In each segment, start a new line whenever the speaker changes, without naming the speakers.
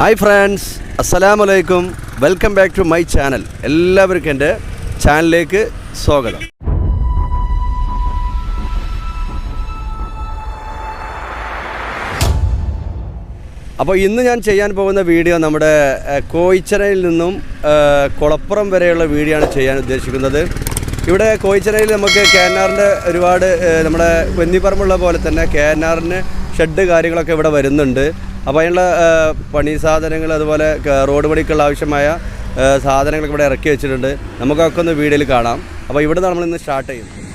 Hi friends അസ്സലാമു അലൈക്കും welcome back to my channel എല്ലാവർക്കും എന്റെ ചാനലിലേക്ക് സ്വാഗതം. അപ്പോൾ ഇന്ന് ഞാൻ ചെയ്യാൻ പോകുന്ന വീഡിയോ നമ്മുടെ കോയിച്ചരയിൽ നിന്നും കുളപ്പുറം വരെയുള്ള വീഡിയോ ആണ് ചെയ്യാൻ ഉദ്ദേശിക്കുന്നത്. ഇവിടെ കോയിച്ചറയിൽ നമുക്ക് കേന്നാറിന്റെ ഒരുപാട് നമ്മുടെ വെന്നിപ്പറമ്പുള്ള പോലെ തന്നെ കേന്നാറിന് ഷെഡ് കാര്യങ്ങളൊക്കെ ഇവിടെ വരുന്നുണ്ട്. അപ്പോൾ അതിനുള്ള പണി സാധനങ്ങൾ അതുപോലെ റോഡ് പണിക്കുള്ള ആവശ്യമായ സാധനങ്ങളൊക്കെ ഇവിടെ ഇറക്കി വെച്ചിട്ടുണ്ട്. നമുക്കൊക്കെ ഒന്ന് വീഡിയോയിൽ കാണാം. അപ്പോൾ ഇവിടെ നമ്മൾ ഇന്ന് സ്റ്റാർട്ട് ചെയ്യുന്നത്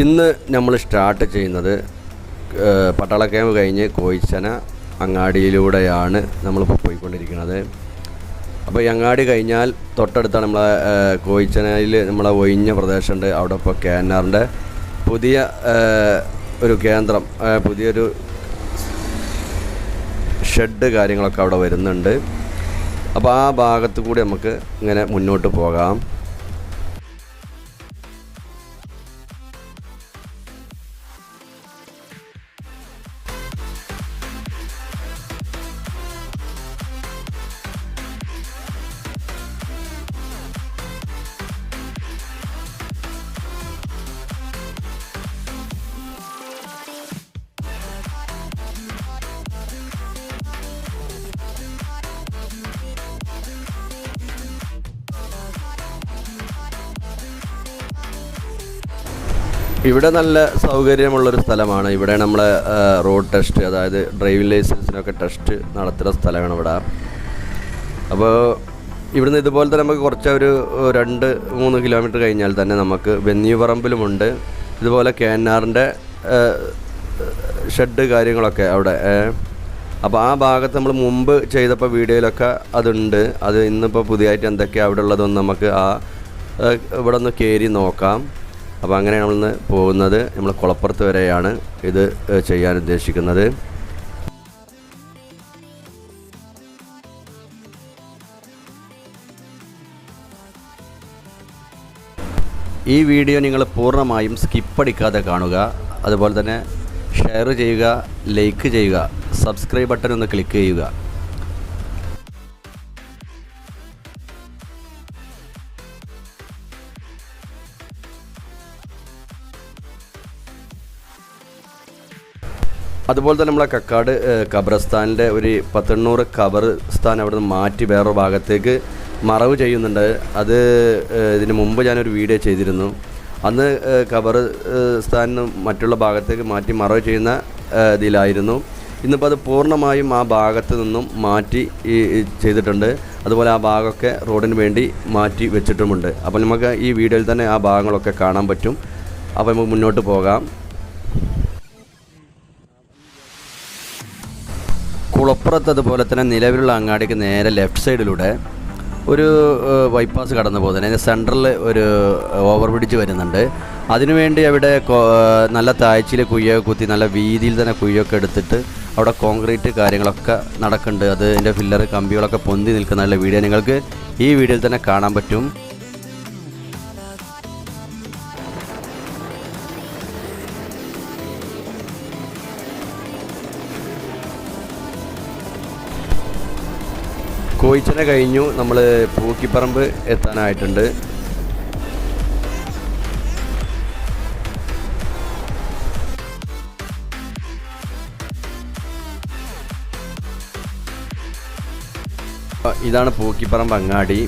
ഇന്ന് നമ്മൾ സ്റ്റാർട്ട് ചെയ്യുന്നത് ഏഹ്, പട്ടാള ക്യാമ്പ് കഴിഞ്ഞ് കോയിച്ചന അങ്ങാടിയിലൂടെയാണ് നമ്മളിപ്പോൾ പോയിക്കൊണ്ടിരിക്കുന്നത്. അപ്പോൾ ഈ അങ്ങാടി കഴിഞ്ഞാൽ തൊട്ടടുത്താണ് നമ്മളെ കോയിച്ചനയിൽ നമ്മളെ ഒഴിഞ്ഞ പ്രദേശമുണ്ട്. അവിടെ ഇപ്പോൾ കേന്നാറിന്റെ പുതിയ ഒരു കേന്ദ്രം പുതിയൊരു ഷെഡ് കാര്യങ്ങളൊക്കെ അവിടെ വരുന്നുണ്ട്. അപ്പോൾ ആ ഭാഗത്ത് കൂടി നമുക്ക് ഇങ്ങനെ മുന്നോട്ട് പോകാം. ഇവിടെ നല്ല സൗകര്യമുള്ളൊരു സ്ഥലമാണ്. ഇവിടെ നമ്മളെ റോഡ് ടെസ്റ്റ് അതായത് ഡ്രൈവിംഗ് ലൈസൻസിനൊക്കെ ടെസ്റ്റ് നടത്തുന്ന സ്ഥലമാണ് ഇവിടെ. അപ്പോൾ ഇവിടുന്ന് ഇതുപോലെ തന്നെ നമുക്ക് കുറച്ച് ഒരു രണ്ട് മൂന്ന് കിലോമീറ്റർ കഴിഞ്ഞാൽ തന്നെ നമുക്ക് വെന്നിയുപറമ്പിലുമുണ്ട് ഇതുപോലെ കേന്നാറിന്റെ ഷെഡ് കാര്യങ്ങളൊക്കെ അവിടെ അപ്പോൾ ആ ഭാഗത്ത് നമ്മൾ മുമ്പ് ചെയ്തപ്പോൾ വീഡിയോയിലൊക്കെ അതുണ്ട്. അത് ഇന്നിപ്പോൾ പുതിയതായിട്ട് എന്തൊക്കെയാണ് അവിടെ ഉള്ളതൊന്നും നമുക്ക് ആ, ഇവിടെ ഒന്ന് കയറി നോക്കാം. അപ്പോൾ അങ്ങനെ നമ്മളിന്ന് പോകുന്നത് നമ്മൾ കുളപ്പുറത്ത് വരെയാണ് ഇത് ചെയ്യാൻ ഉദ്ദേശിക്കുന്നത്. ഈ വീഡിയോ നിങ്ങൾ പൂർണമായും സ്കിപ്പടിക്കാതെ കാണുക. അതുപോലെ തന്നെ ഷെയർ ചെയ്യുക ലൈക്ക് ചെയ്യുക സബ്സ്ക്രൈബ് ബട്ടൺ ഒന്ന് ക്ലിക്ക് ചെയ്യുക. അതുപോലെ തന്നെ നമ്മളെ കക്കാട് ഖബറസ്ഥാനിന്റെ ഒരു പത്തെണ്ണൂറ് ഖബർസ്ഥാൻ അവിടെ നിന്ന് മാറ്റി വേറൊരു ഭാഗത്തേക്ക് മറവ് ചെയ്യുന്നുണ്ട്. അത് ഇതിന് മുമ്പ് ഞാനൊരു വീഡിയോ ചെയ്തിരുന്നു. അന്ന് ഏഹ്, നിന്ന് മറ്റുള്ള ഭാഗത്തേക്ക് മാറ്റി മറവ് ചെയ്യുന്ന ഇതിലായിരുന്നു. ഇന്നിപ്പോൾ അത് പൂർണമായും ആ ഭാഗത്ത് നിന്നും മാറ്റി ചെയ്തിട്ടുണ്ട്. അതുപോലെ ആ ഭാഗമൊക്കെ റോഡിന് വേണ്ടി മാറ്റി വെച്ചിട്ടുമുണ്ട്. അപ്പോൾ നമുക്ക് ഈ വീഡിയോയിൽ തന്നെ ആ ഭാഗങ്ങളൊക്കെ കാണാൻ പറ്റും. അപ്പോൾ നമുക്ക് മുന്നോട്ട് പോകാം. കുളപ്പുറത്ത് അതുപോലെ തന്നെ നിലവിലുള്ള അങ്ങാടിക്ക് നേരെ ലെഫ്റ്റ് സൈഡിലൂടെ ഒരു ബൈപ്പാസ് കടന്നു പോകുന്നത് അതിന്റെ സെന്ററിൽ ഒരു ഓവർ ബ്രിഡ്ജ് വരുന്നുണ്ട്. അതിനുവേണ്ടി അവിടെ നല്ല താഴ്ചയിൽ കുയ്യൊക്കെ കുത്തി നല്ല വീതിയിൽ തന്നെ കുയ്യൊക്കെ എടുത്തിട്ട് അവിടെ കോൺക്രീറ്റ് കാര്യങ്ങളൊക്കെ നടക്കുന്നുണ്ട്. അത് അതിന്റെ ഫില്ലർ കമ്പികളൊക്കെ പൊന്തി നിൽക്കുന്ന വീഡിയോ നിങ്ങൾക്ക് ഈ വീഡിയോയിൽ തന്നെ കാണാൻ പറ്റും. കോയിച്ചന കഴിഞ്ഞു. നമ്മൾ പൂക്കിപ്പറമ്പ് എത്താനായിട്ടുണ്ട്. ഇതാണ് പൂക്കിപ്പറമ്പ് അങ്ങാടി.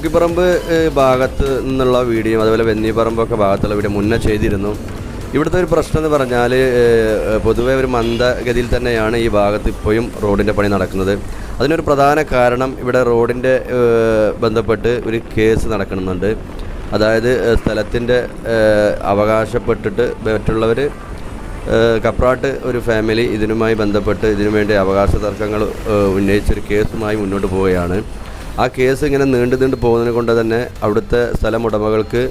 പൂക്കിപ്പറമ്പ് ഭാഗത്ത് നിന്നുള്ള വീഡിയോ അതുപോലെ വെന്നിപ്പറമ്പൊക്കെ ഭാഗത്തുള്ള വീഡിയോ മുന്നേ ചെയ്തിരുന്നു. ഇവിടുത്തെ ഒരു പ്രശ്നം എന്ന് പറഞ്ഞാൽ പൊതുവേ ഒരു മന്ദഗതിയിൽ തന്നെയാണ് ഈ ഭാഗത്ത് ഇപ്പോഴും റോഡിന്റെ പണി നടക്കുന്നത്. അതിനൊരു പ്രധാന കാരണം ഇവിടെ റോഡിന്റെ ബന്ധപ്പെട്ട് ഒരു കേസ് നടക്കുന്നുണ്ട് അതായത് സ്ഥലത്തിന്റെ അവകാശപ്പെട്ടിട്ട് മറ്റുള്ളവർ കപ്രാട്ട് ഒരു ഫാമിലി ഇതിനുമായി ബന്ധപ്പെട്ട് ഇതിനു വേണ്ടി അവകാശ തർക്കങ്ങൾ ഉന്നയിച്ചൊരു കേസുമായി മുന്നോട്ട് പോവുകയാണ്. ആ കേസ് ഇങ്ങനെ നീണ്ടു നീണ്ടു പോകുന്നതിനെ കൊണ്ട് തന്നെ അവിടുത്തെ സ്ഥലമുടമകൾക്ക്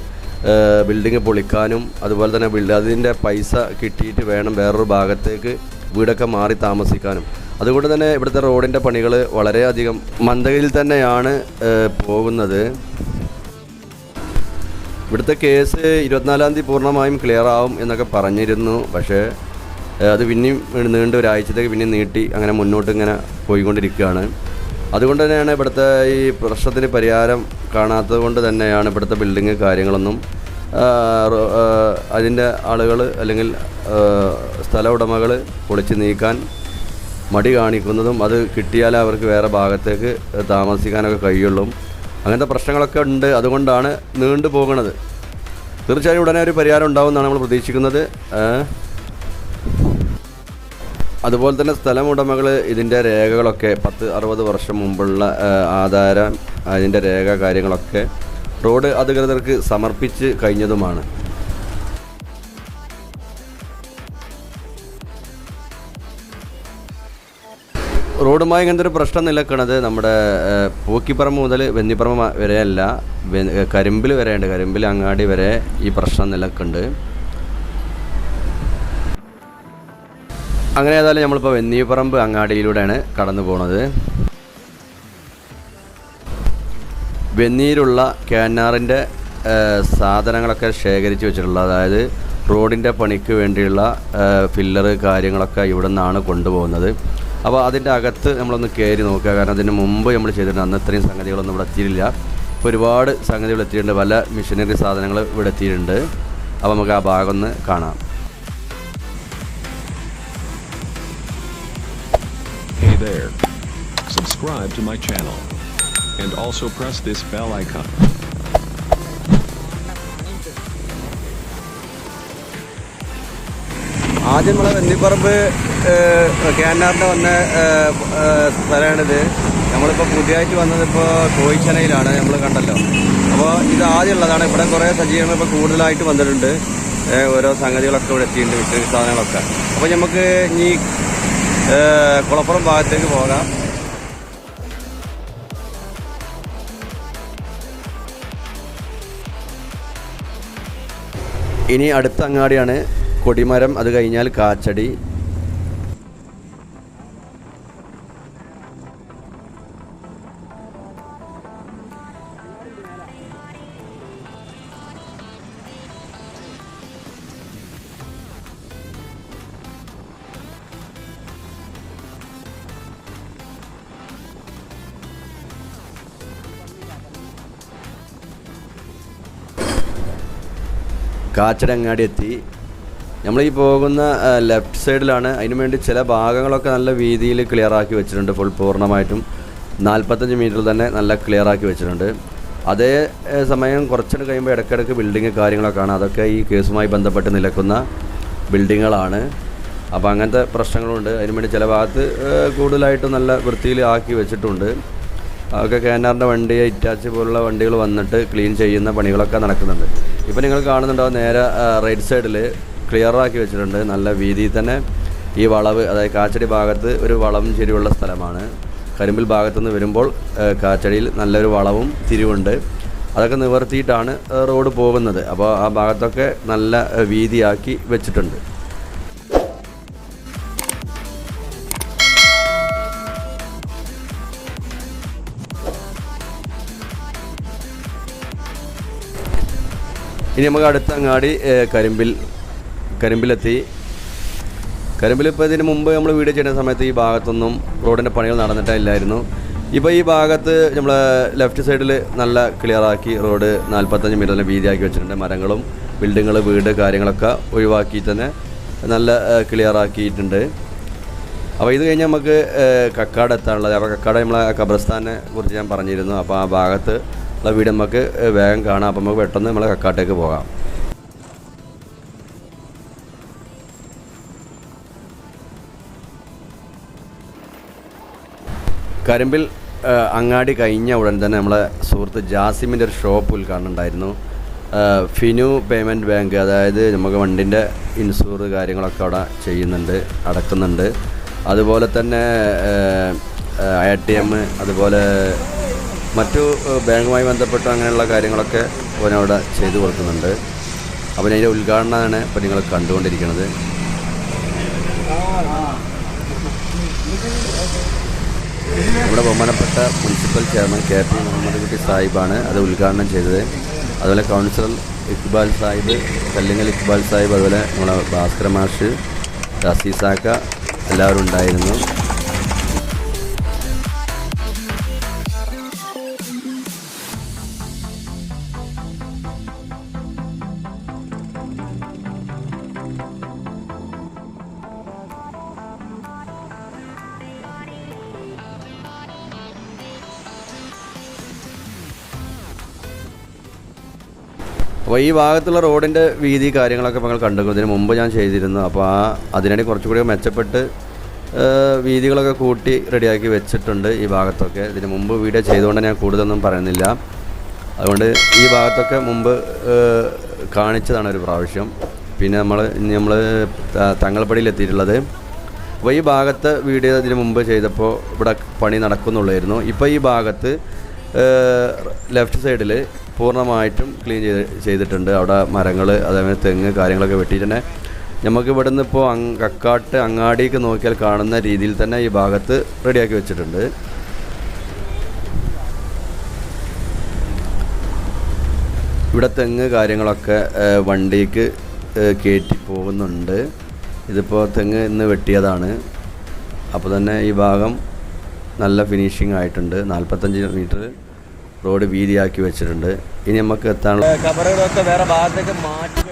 ബിൽഡിങ് പൊളിക്കാനും അതുപോലെ തന്നെ ബിൽഡ് അതിന്റെ പൈസ കിട്ടിയിട്ട് വേണം വേറൊരു ഭാഗത്തേക്ക് വീടൊക്കെ മാറി താമസിക്കാനും. അതുകൊണ്ട് തന്നെ ഇവിടുത്തെ റോഡിന്റെ പണികൾ വളരെയധികം മന്ദഗതിയിൽ തന്നെയാണ് പോകുന്നത്. ഇവിടുത്തെ കേസ് ഇരുപത്തിനാലാം തീയതി പൂർണമായും ക്ലിയർ ആവും എന്നൊക്കെ പറഞ്ഞിരുന്നു. പക്ഷേ അത് പിന്നെയും നീണ്ട ഒരാഴ്ചത്തേക്ക് പിന്നെയും നീട്ടി അങ്ങനെ മുന്നോട്ട് ഇങ്ങനെ പോയിക്കൊണ്ടിരിക്കുകയാണ്. അതുകൊണ്ട് തന്നെയാണ് ഇവിടുത്തെ ഈ പ്രശ്നത്തിന് പരിഹാരം കാണാത്തത് കൊണ്ട് തന്നെയാണ് ഇവിടുത്തെ ബിൽഡിങ് കാര്യങ്ങളൊന്നും അതിന്റെ ആളുകൾ അല്ലെങ്കിൽ സ്ഥല ഉടമകൾ പൊളിച്ച് നീക്കാൻ മടി കാണിക്കുന്നതും അത് കിട്ടിയാലേ അവർക്ക് വേറെ ഭാഗത്തേക്ക് താമസിക്കാനൊക്കെ കഴിയുള്ളൂ. അങ്ങനത്തെ പ്രശ്നങ്ങളൊക്കെ ഉണ്ട്. അതുകൊണ്ടാണ് നീണ്ടു പോകുന്നത് തീർച്ചയായും ഉടനെ ഒരു പരിഹാരം ഉണ്ടാവും എന്നാണ് നമ്മൾ പ്രതീക്ഷിക്കുന്നത്? അതുപോലെ തന്നെ സ്ഥലമുടമകൾ ഇതിന്റെ രേഖകളൊക്കെ പത്ത് അറുപത് വർഷം മുമ്പുള്ള ആധാരം അതിന്റെ രേഖ കാര്യങ്ങളൊക്കെ റോഡ് അധികൃതർക്ക് സമർപ്പിച്ച് കഴിഞ്ഞതുമാണ്. റോഡുമായി ഇങ്ങനത്തെ ഒരു പ്രശ്നം നിലക്കണത് നമ്മുടെ പൂക്കിപ്പറമ്പ് മുതൽ വെന്നിപ്പറമ്പ് വരെയല്ല കരിമ്പിൽ വരെയുണ്ട്. കരിമ്പിൽ അങ്ങാടി വരെ ഈ പ്രശ്നം നിലക്കുണ്ട് അങ്ങനെ ഏതായാലും നമ്മളിപ്പോൾ വെന്നിയപ്പറമ്പ് അങ്ങാടിയിലൂടെയാണ് കടന്നു പോണത്. വെന്നീരുള്ള കാനാറിന്റെ സാധനങ്ങളൊക്കെ ശേഖരിച്ച് വെച്ചിട്ടുള്ളത്. അതായത് റോഡിന്റെ പണിക്ക് വേണ്ടിയുള്ള ഫില്ലറ് കാര്യങ്ങളൊക്കെ ഇവിടെ നിന്നാണ് കൊണ്ടുപോകുന്നത്. അപ്പോൾ അതിന്റെ അകത്ത് നമ്മളൊന്ന് കയറി നോക്കുക. കാരണം അതിന് മുമ്പ് നമ്മൾ ചെയ്തിട്ടുണ്ട്. അന്ന് ഇത്രയും സംഗതികളൊന്നും ഇവിടെ എത്തിയിട്ടില്ല. ഇപ്പോൾ ഒരുപാട് സംഗതികൾ എത്തിയിട്ടുണ്ട്. പല മിഷനറി സാധനങ്ങൾ ഇവിടെ എത്തിയിട്ടുണ്ട്. അപ്പോൾ നമുക്ക് ആ ഭാഗം ഒന്ന് കാണാം.
Hey there. Subscribe to my channel. And also press this bell icon.
ആദ്യം നമ്മളെ വെന്നിപ്പറമ്പ് ക്യാനാറിന്റെ വന്ന സ്ഥലമാണിത് നമ്മളിപ്പോൾ പുതിയതായിട്ട് വന്നത് ഇപ്പോൾ കോയിച്ചനയിലാണ് നമ്മൾ കണ്ടല്ലോ അപ്പോൾ ഇത് ആദ്യം ഉള്ളതാണ് ഇവിടെ കുറേ സജ്ജീകരണം ഇപ്പോൾ കൂടുതലായിട്ട് വന്നിട്ടുണ്ട് ഓരോ സംഗതികളൊക്കെ ഇവിടെ എത്തിയിട്ടുണ്ട് വിട്ട് സാധനങ്ങളൊക്കെ അപ്പോൾ നമുക്ക് ഇനി കുളപ്പുറം ഭാഗത്തേക്ക് പോകാം. ഇനി അടുത്ത അങ്ങാടിയാണ് കൊടിമരം. അത് കഴിഞ്ഞാൽ കാച്ചടി. കാച്ചടി അങ്ങാടി എത്തി നമ്മൾ ഈ പോകുന്ന ലെഫ്റ്റ് സൈഡിലാണ്. അതിനു വേണ്ടി ചില ഭാഗങ്ങളൊക്കെ നല്ല വീതിയിൽ ക്ലിയർ ആക്കി വെച്ചിട്ടുണ്ട് ഫുൾ പൂർണമായിട്ടും. നാൽപ്പത്തഞ്ച് മീറ്റർ തന്നെ നല്ല ക്ലിയർ ആക്കി വെച്ചിട്ടുണ്ട്. അതേ സമയം കുറച്ചിട്ട് കഴിയുമ്പോൾ ഇടയ്ക്കിടയ്ക്ക് ബിൽഡിങ് കാര്യങ്ങളൊക്കെ ആണ് അതൊക്കെ ഈ കേസുമായി ബന്ധപ്പെട്ട് നിലക്കുന്ന ബിൽഡിങ്ങുകളാണ് അപ്പോൾ അങ്ങനത്തെ പ്രശ്നങ്ങളുണ്ട്. അതിനു വേണ്ടി ചില ഭാഗത്ത് കൂടുതലായിട്ടും നല്ല വൃത്തിയിൽ ആക്കി വെച്ചിട്ടുണ്ട്. അതൊക്കെ കേനാറിന്റെ വണ്ടി ഇറ്റാച്ച് പോലുള്ള വണ്ടികൾ വന്നിട്ട് ക്ലീൻ ചെയ്യുന്ന പണികളൊക്കെ നടക്കുന്നുണ്ട്. ഇപ്പോൾ നിങ്ങൾ കാണുന്നുണ്ടാവും നേരെ റൈറ്റ് സൈഡിൽ ക്ലിയറാക്കി വെച്ചിട്ടുണ്ട്. നല്ല വീതിയിൽ തന്നെ ഈ വളവ് അതായത് കാച്ചടി ഭാഗത്ത് ഒരു വളവും ചെരിവുള്ള സ്ഥലമാണ്. കരിമ്പിൽ ഭാഗത്തുനിന്ന് വരുമ്പോൾ കാച്ചടിയിൽ നല്ലൊരു വളവും തിരിവുണ്ട്. അതൊക്കെ നിവർത്തിയിട്ടാണ് റോഡ് പോകുന്നത്. അപ്പോൾ ആ ഭാഗത്തൊക്കെ നല്ല വീതിയാക്കി വെച്ചിട്ടുണ്ട്. ഇനി നമുക്ക് അടുത്ത അങ്ങാടി കരിമ്പിൽ കരിമ്പിലെത്തി. കരിമ്പിൽ ഇപ്പോൾ ഇതിന് മുമ്പ് നമ്മൾ വീഡിയോ ചെയ്യുന്ന സമയത്ത് ഈ ഭാഗത്തൊന്നും റോഡിന്റെ പണികൾ നടന്നിട്ടില്ലായിരുന്നു. ഇപ്പോൾ ഈ ഭാഗത്ത് നമ്മൾ ലെഫ്റ്റ് സൈഡിൽ നല്ല ക്ലിയറാക്കി റോഡ് നാൽപ്പത്തഞ്ച് മീറ്റർ തന്നെ വീതിയാക്കി വെച്ചിട്ടുണ്ട്. മരങ്ങളും ബിൽഡിങ്ങൾ വീട് കാര്യങ്ങളൊക്കെ ഒഴിവാക്കി തന്നെ നല്ല ക്ലിയറാക്കിയിട്ടുണ്ട് അപ്പോൾ ഇത് കഴിഞ്ഞ് നമുക്ക് കക്കാട് എത്താനുള്ളത്. അപ്പോൾ കക്കാട് നമ്മളെ കബ്രസ്ഥാനെ കുറിച്ച് ഞാൻ പറഞ്ഞിരുന്നു. അപ്പോൾ ആ ഭാഗത്ത് ഉള്ള വീട് നമുക്ക് വേഗം കാണാം. അപ്പം നമുക്ക് പെട്ടെന്ന് നമ്മളെ കക്കാട്ടേക്ക് പോകാം. കരിമ്പിൽ അങ്ങാടി കഴിഞ്ഞ ഉടൻ തന്നെ നമ്മളെ സുഹൃത്ത് ജാസിമിന്റെ ഒരു ഷോപ്പ് ഉദ്ഘാടനം ഫിനു പേയ്മെന്റ് ബാങ്ക് അതായത് നമുക്ക് വണ്ടിന്റെ ഇൻഷൂർ കാര്യങ്ങളൊക്കെ അവിടെ ചെയ്യുന്നുണ്ട് അടക്കുന്നുണ്ട്. അതുപോലെ തന്നെ ഐ ടി എം അതുപോലെ മറ്റു ബാങ്കുമായി ബന്ധപ്പെട്ട അങ്ങനെയുള്ള കാര്യങ്ങളൊക്കെ അവനവിടെ ചെയ്തു കൊടുക്കുന്നുണ്ട്. അവൻ അതിന്റെ ഉദ്ഘാടനമാണ് ഇപ്പം നിങ്ങൾ കണ്ടുകൊണ്ടിരിക്കുന്നത്. നമ്മുടെ ബഹുമാനപ്പെട്ട municipal chairman K P Muhammad Kutty സാഹിബാണ് അത് ഉദ്ഘാടനം ചെയ്തത്. അതുപോലെ കൗൺസിലർ ഇക്ബാൽ സാഹിബ് കല്ലിങ്ങൽ ഇക്ബാൽ സാഹിബ് അതുപോലെ നമ്മുടെ ഭാസ്കര മാഷ് റസീസാക്ക എല്ലാവരും ഉണ്ടായിരുന്നു. അപ്പോൾ ഈ ഭാഗത്തുള്ള റോഡിന്റെ വീതി കാര്യങ്ങളൊക്കെ നിങ്ങൾ കണ്ടു ഇതിന് മുമ്പ് ഞാൻ ചെയ്തിരുന്നു അപ്പോൾ ആ അതിനിടെ കുറച്ചുകൂടി മെച്ചപ്പെട്ട് വീതികളൊക്കെ കൂട്ടി റെഡിയാക്കി വെച്ചിട്ടുണ്ട് ഈ ഭാഗത്തൊക്കെ. ഇതിന് മുമ്പ് വീഡിയോ ചെയ്തുകൊണ്ട് ഞാൻ കൂടുതലൊന്നും പറയുന്നില്ല. അതുകൊണ്ട് ഈ ഭാഗത്തൊക്കെ മുമ്പ് കാണിച്ചതാണ് ഒരു പ്രാവശ്യം. പിന്നെ നമ്മൾ ഇനി നമ്മൾ തങ്ങൾപ്പടിയിൽ എത്തിയിട്ടുള്ളത് അപ്പോൾ ഈ ഭാഗത്ത് വീഡിയോ ഇതിന് മുമ്പ് ചെയ്തപ്പോൾ ഇവിടെ പണി നടക്കുന്നുള്ളായിരുന്നു. ഇപ്പോൾ ഈ ഭാഗത്ത് ലെഫ്റ്റ് സൈഡിൽ പൂർണമായിട്ടും ക്ലീൻ ചെയ്ത് ചെയ്തിട്ടുണ്ട്. അവിടെ മരങ്ങൾ അതേപോലെ തെങ്ങ് കാര്യങ്ങളൊക്കെ വെട്ടിയിട്ട് തന്നെ നമുക്ക് നിന്ന് ഇപ്പോൾ അങ് കക്കാട്ട് അങ്ങാടിക്ക് നോക്കിയാൽ കാണുന്ന രീതിയിൽ തന്നെ ഈ ഭാഗത്ത് റെഡിയാക്കി വെച്ചിട്ടുണ്ട്. ഇവിടെ തെങ്ങ് കാര്യങ്ങളൊക്കെ വണ്ടിക്ക് കയറ്റി പോകുന്നുണ്ട്. ഇതിപ്പോൾ തെങ്ങ് ഇന്ന് വെട്ടിയതാണ്. അപ്പോൾ തന്നെ ഈ ഭാഗം നല്ല ഫിനിഷിംഗ് ആയിട്ടുണ്ട്. നാൽപ്പത്തഞ്ച് മീറ്റർ റോഡ് വീതിയാക്കി വെച്ചിട്ടുണ്ട്. ഇനി നമുക്ക് എത്താനുള്ള
കബറുകളൊക്കെ വേറെ ഭാഗത്തേക്ക് മാറ്റി